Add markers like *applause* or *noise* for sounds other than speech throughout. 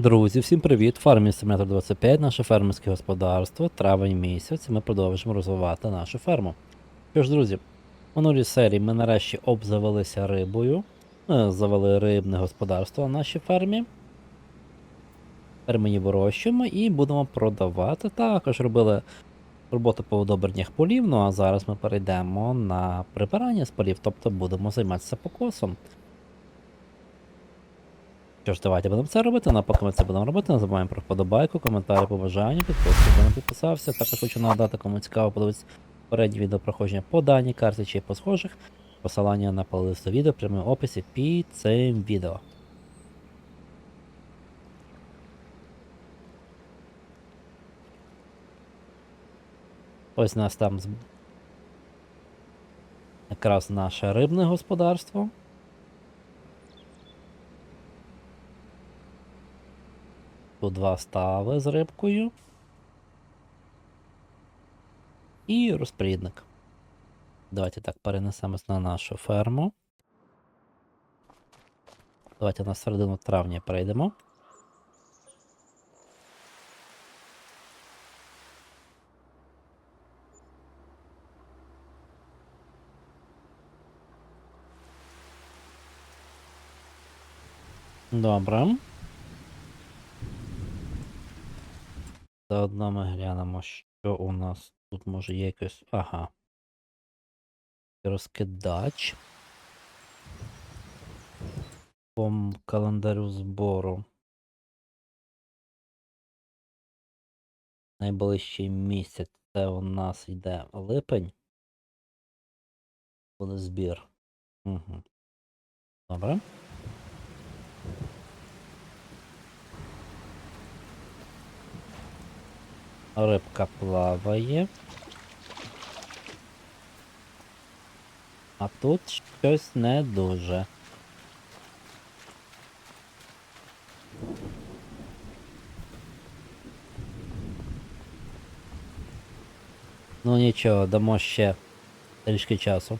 Друзі, всім привіт! Фармі Симулятор 25, наше фермерське господарство, травень місяць, і ми продовжуємо розвивати нашу ферму. Що ж, друзі, в минулій серії ми нарешті обзавелися рибою. Ми завели рибне господарство на нашій фермі. Її вирощуємо і будемо продавати. Також робили роботу по удобреннях полів, ну а зараз ми перейдемо на прибирання з полів, тобто будемо займатися покосом. Що ж, давайте будемо це робити. Ну, поки ми це будемо робити, не забуваємо про вподобайку, коментарі, побажання, підписку, хто не підписався. Також хочу нагадати, кому цікаво подивитися переднє відео проходження по даній карті чи по схожих. Посилання на плейлист до відео в прямому описі під цим відео. Ось у нас там якраз наше рибне господарство. Тут два стави з рибкою. І розплідник. Давайте так перенесемось на нашу ферму. Давайте на середину травня перейдемо. Добре. Заодно ми глянемо, що у нас тут може є якось. Ага. Розкидач. По календарю збору. Найближчий місяць це у нас йде липень. Буде збір. Угу. Добре. Рибка плаває. А тут щось не дуже. Ну нічого, дамо ще трішки часу.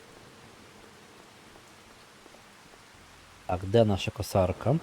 Так, де наша косарка?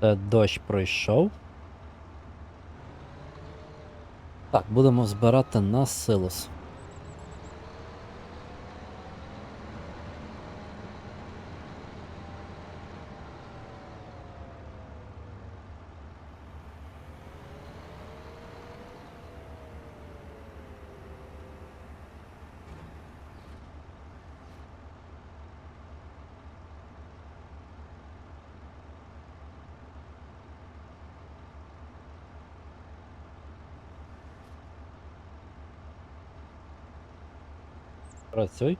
Дощ пройшов. Так, будемо збирати на силос. Працюй.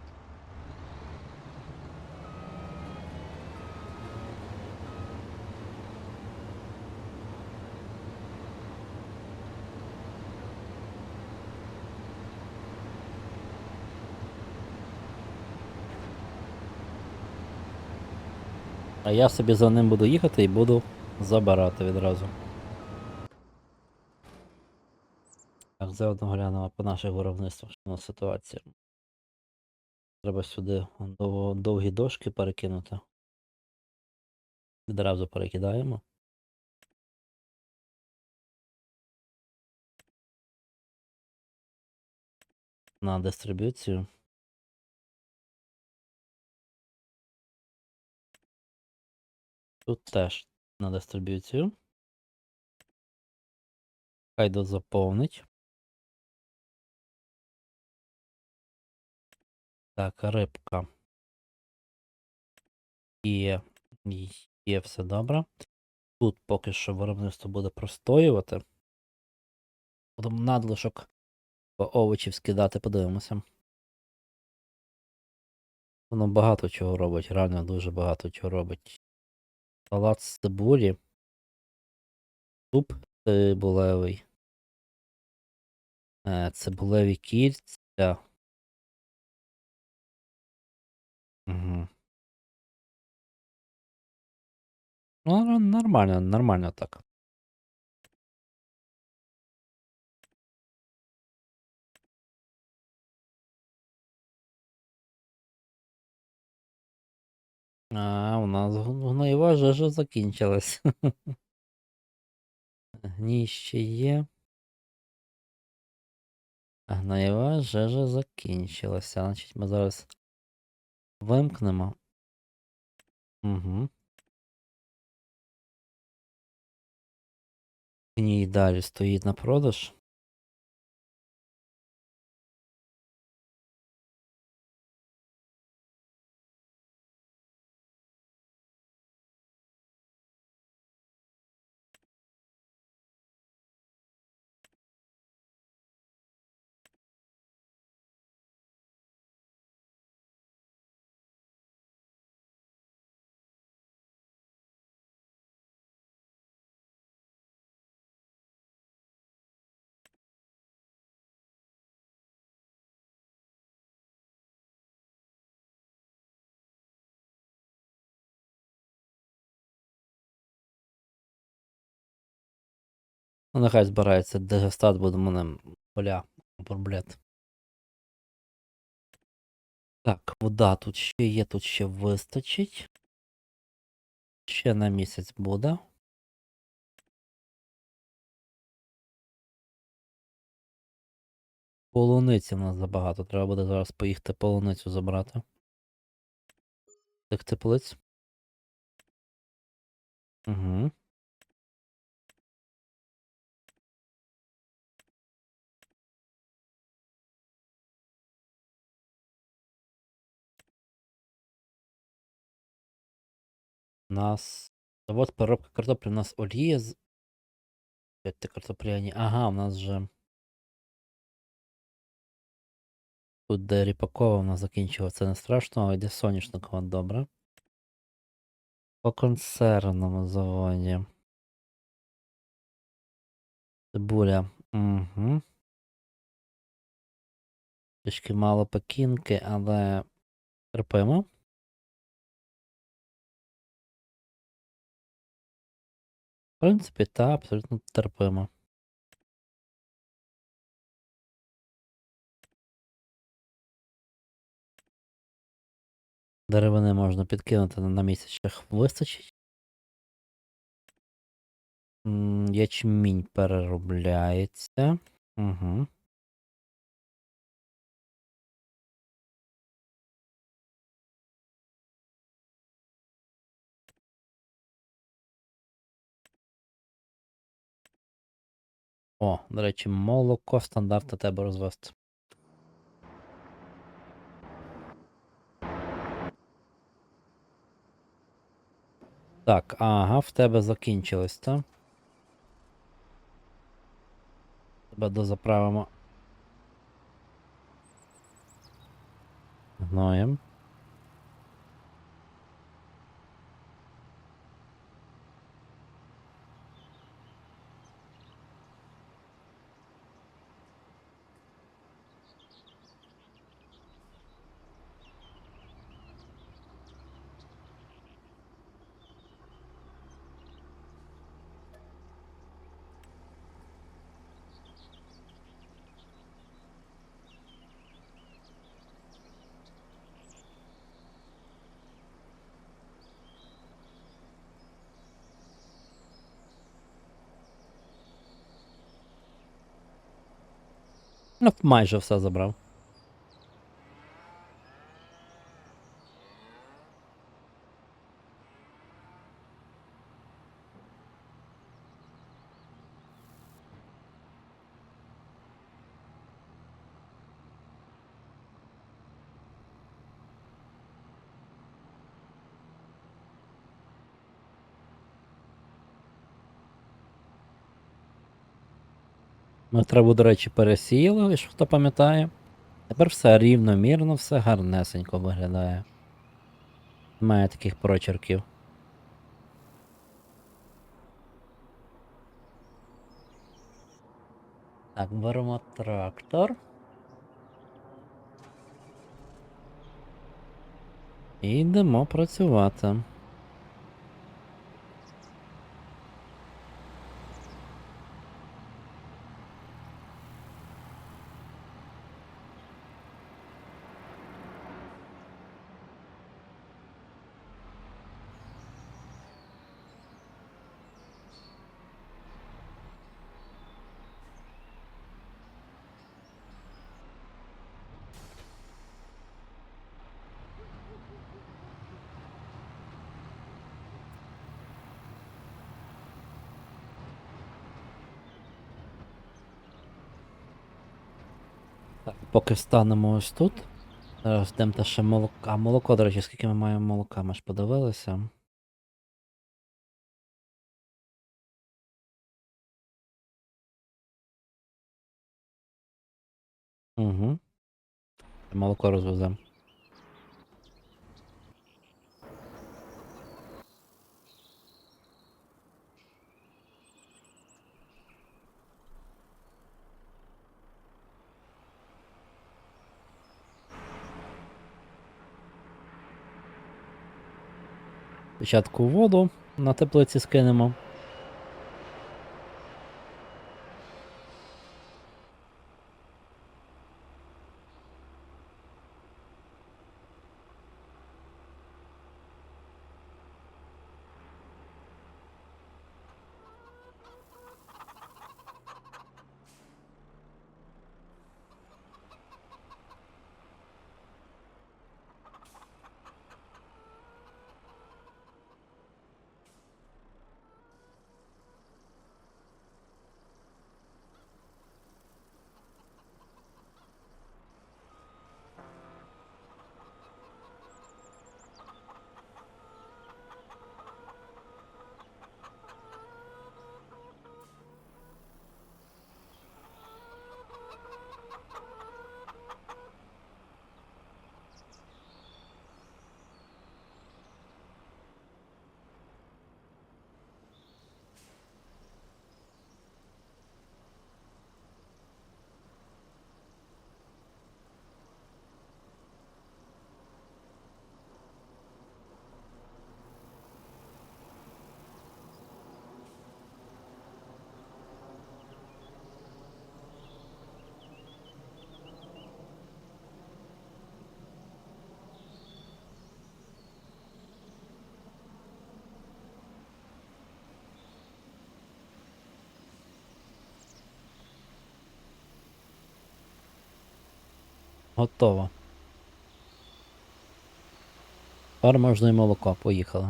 А я собі за ним буду їхати і буду забирати відразу. Так, заодно глянемо по наших виробництвах, що у нас ситуація. Треба сюди дов- довгі дошки перекинути. Відразу перекидаємо. На дистриб'юцію. Тут теж на дистриб'юцію. Хай дозаповнить. Так, рибка. Є, є все добре. Тут поки що виробництво буде простоювати. Будемо надлишок овочів скидати, подивимося. Воно багато чого робить, реально дуже багато чого робить. Салат з цибулі. Суп цибулевий. Е, цибулеві кільця. Угу. Ну, нормально, нормально так. А, у нас гн- гноєва жежа закінчилась. *laughs* Гній є. А Гноєва жежа закінчилася. Значить, ми зараз вимкнемо. Угу. Гній далі стоїть на продаж. Ну, нехай збирається дегестат, буде мене поля бурблет. Так, вода тут ще є, тут ще вистачить. Ще на місяць буде. Полуниці в нас забагато. Треба буде зараз поїхати полуницю забрати. Тих теплиць. Угу. Нас завод переробка картоплі, у нас олія з. Ти картопляні. Ага, у нас же. Тут де ріпакова у нас закінчила, це не страшно, а йде соняшникова, добре. По консервному заводі. Цибуля. Угу. Трішки мало пекінки, але терпимо. Принципі, та абсолютно терпимо. Деревини можна підкинути на місяцях вистачить. Ячмінь переробляється. Угу. О, до речі, молоко стандарта тебе розвести. Так, ага, в тебе закінчилось, так? Тебе дозаправимо. Гноєм. Ну, майже все забрав. Ми траву, до речі, пересіяли, якщо хто пам'ятає. Тепер все рівномірно, все гарнесенько виглядає. Немає таких прочерків. Так, беремо трактор. І йдемо працювати. Так, поки станемо ось тут. Зараз йдемо ще молока. Молоко, до речі, скільки ми маємо молока, ми ж подивилися. Угу. Молоко розвеземо. Спочатку воду на теплиці скинемо. Готово. Тепер можна і молоко, поїхали.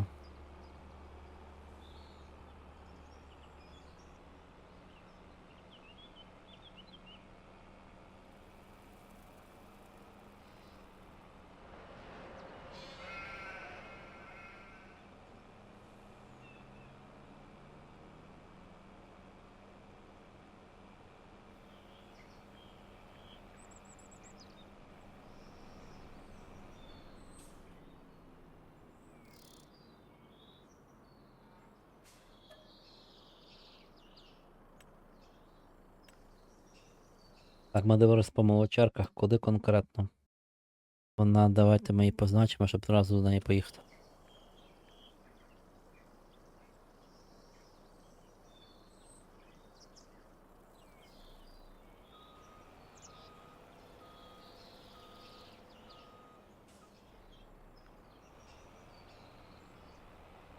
Ми дивились по молочарках, куди конкретно. Вона, давайте ми її позначимо, щоб одразу до неї поїхати.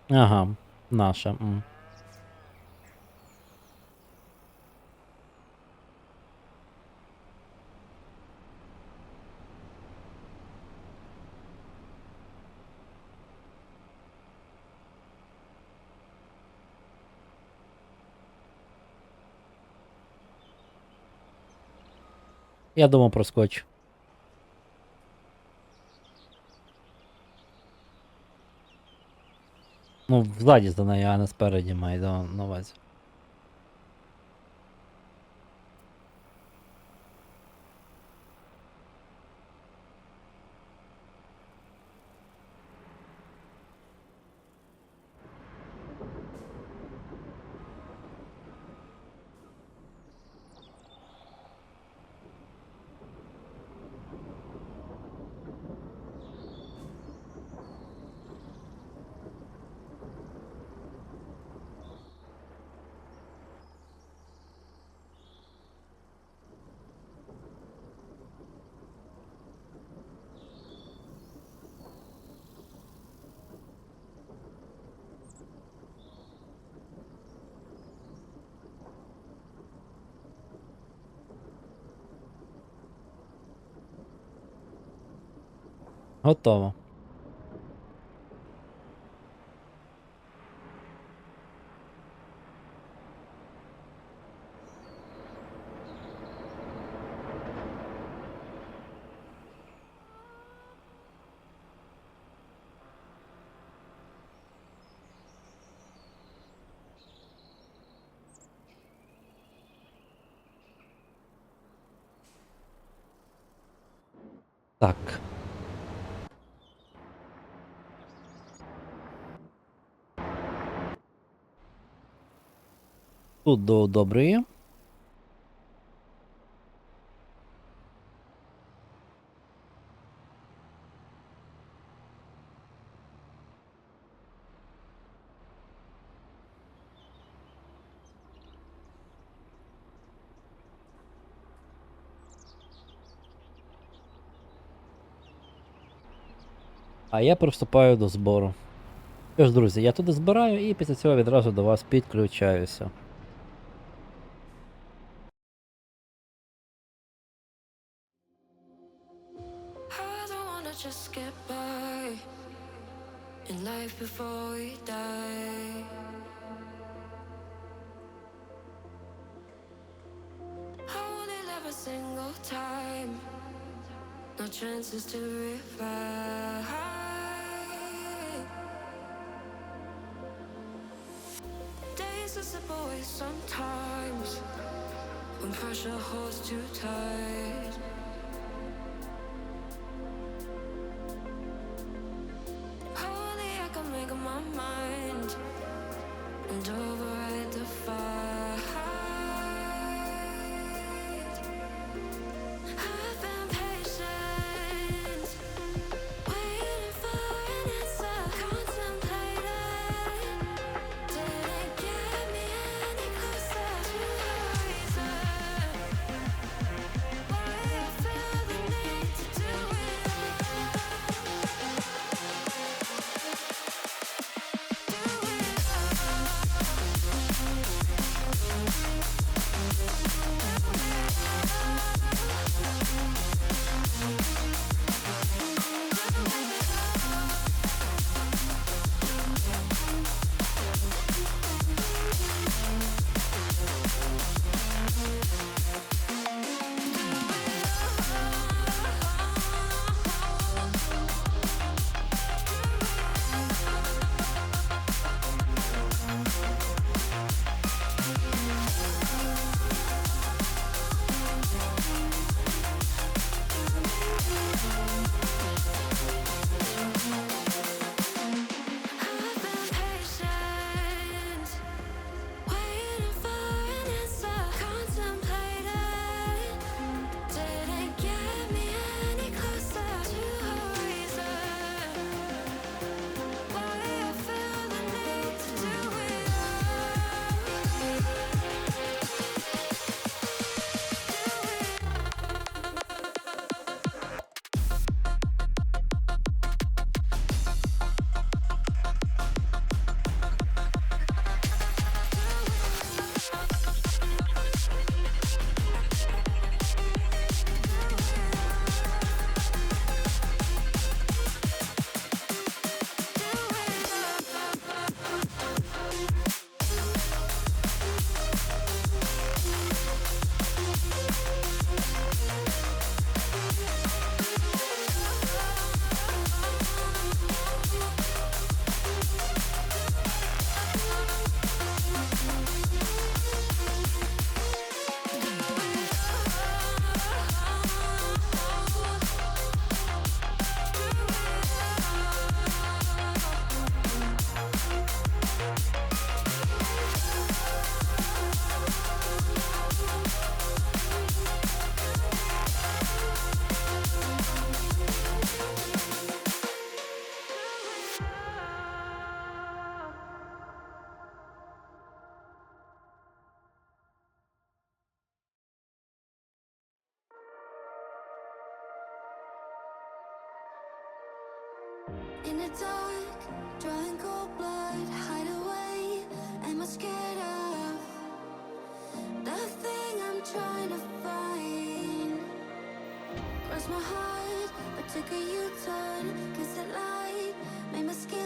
Ага, наша. М. Я думав проскочу. Ну, ззаді за нею, а не спереді маю на увазі. Готово. Так. Тут до доброї. А я приступаю до збору. Тож, друзі, я туди збираю і після цього відразу до вас підключаюся. lost my heart, but took a U-turn, cause the light made my skin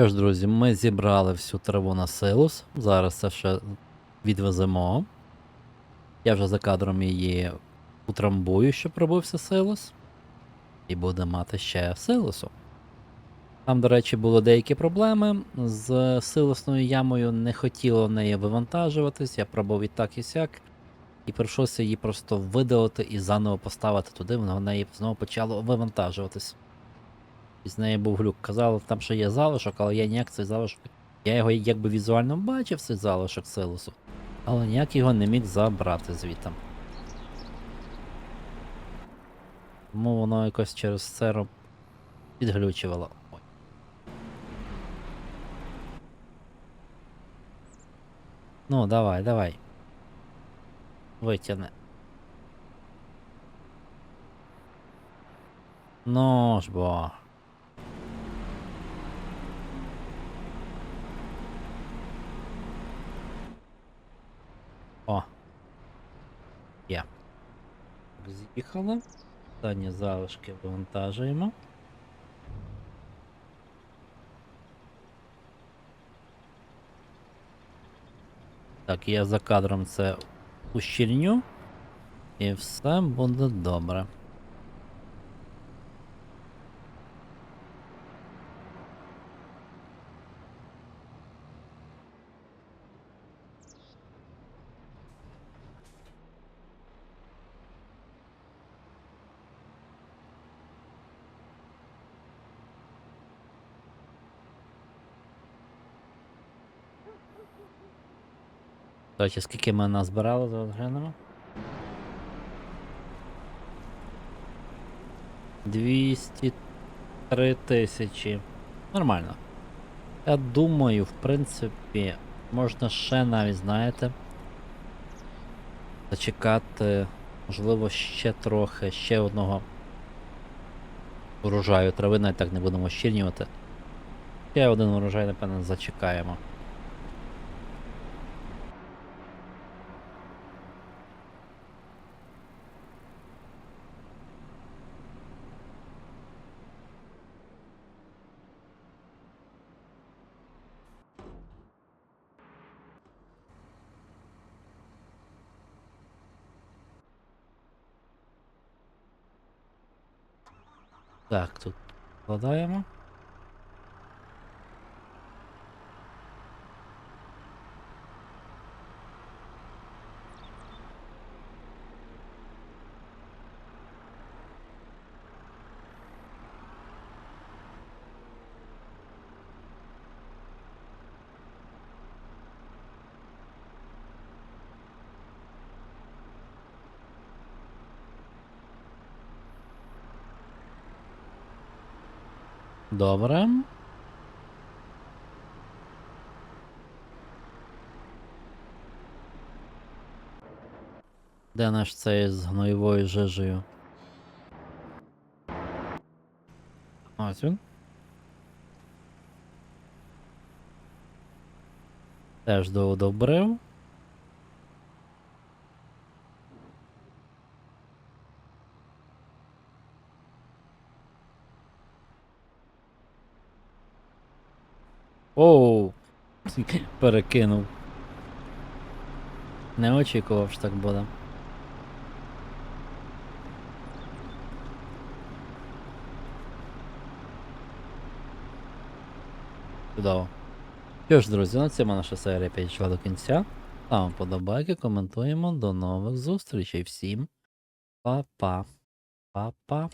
Що ж, друзі, ми зібрали всю траву на силус. Зараз це ще відвеземо. Я вже за кадром її утрамбую, щоб пробився силус. І буде мати ще силусу. Там, до речі, були деякі проблеми. З силусною ямою не хотіло в неї вивантажуватись. Я пробував і так, і сяк. І прийшлося її просто видалити і заново поставити туди, воно в неї знову почало вивантажуватись. І з неї був глюк. Казали, там що є залишок, але я ніяк цей залишок. Я його якби візуально бачив, цей залишок силусу, але ніяк його не міг забрати звідти. Тому воно якось через це підглючувало. Ой. Ну, давай, давай. Витягни. Ну ж бо. О. Є. З'їхали. Останні залишки вивантажуємо. Так, я за кадром це ущільню. І все буде добре. Речі, скільки ми назбирали за глянемо? 203 тисячі. Нормально. Я думаю, в принципі, можна ще навіть, знаєте, зачекати, можливо, ще трохи, ще одного урожаю трави, навіть так не будемо щільнювати. Ще один урожай, напевно, зачекаємо. Так, тут вкладаємо. Добре. Де наш цей з гноєвою жижею? Ось він. Теж доудобрив. Оу! Перекинув. Не очікував, що так буде. Чудово. Що ж, друзі, на цьому наша серія підійшла до кінця. Ставимо подобайки, коментуємо. До нових зустрічей. Всім па-па. Па-па.